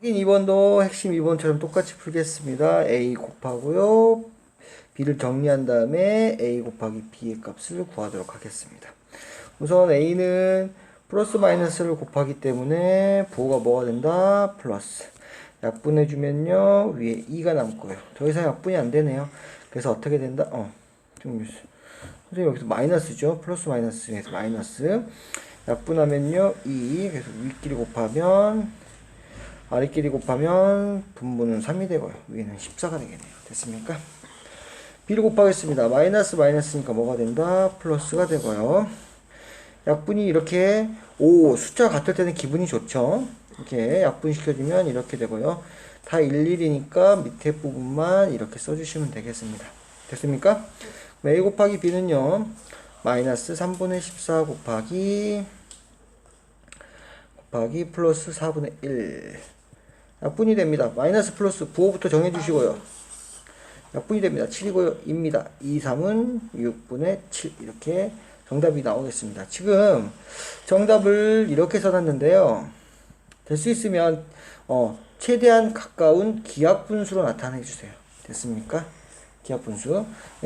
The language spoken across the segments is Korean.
확인 2번도 핵심 2번처럼 똑같이 풀겠습니다. a 곱하고요. b를 정리한 다음에 a 곱하기 b의 값을 구하도록 하겠습니다. 우선 a는 플러스 마이너스를 곱하기 때문에 부호가 뭐가 된다? 플러스. 약분해주면요. 위에 2가 남고요. 더 이상 약분이 안 되네요. 그래서 어떻게 된다? 어. 선생님 여기서 마이너스죠. 플러스 마이너스에서 마이너스. 약분하면요. 2. 그래서 위끼리 곱하면 아래끼리 곱하면 분모는 3이 되고요. 위에는 14가 되겠네요. 됐습니까? b를 곱하겠습니다. 마이너스 마이너스니까 뭐가 된다? 플러스가 되고요. 약분이 이렇게 오 숫자 같을 때는 기분이 좋죠. 이렇게 약분시켜주면 이렇게 되고요. 다 일일이니까 밑에 부분만 이렇게 써주시면 되겠습니다. 됐습니까? a 곱하기 b는요. 마이너스 3분의 14 곱하기 곱하기 플러스 4분의 1 약분이 됩니다. 마이너스 플러스 부호부터 정해주시고요. 약분이 됩니다. 7이고요. 입니다. 2, 3은 6분의 7 이렇게 정답이 나오겠습니다. 지금 정답을 이렇게 써놨는데요. 될 수 있으면 어, 최대한 가까운 기하분수로 나타내 주세요. 됐습니까? 기하분수.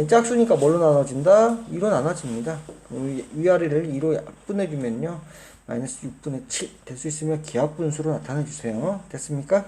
짝수니까 뭘로 나눠진다? 2로 나눠집니다. 위- 위아래를 2로 약분해주면요. 마이너스 6분의 7. 될 수 있으면 기하분수로 나타내 주세요. 됐습니까?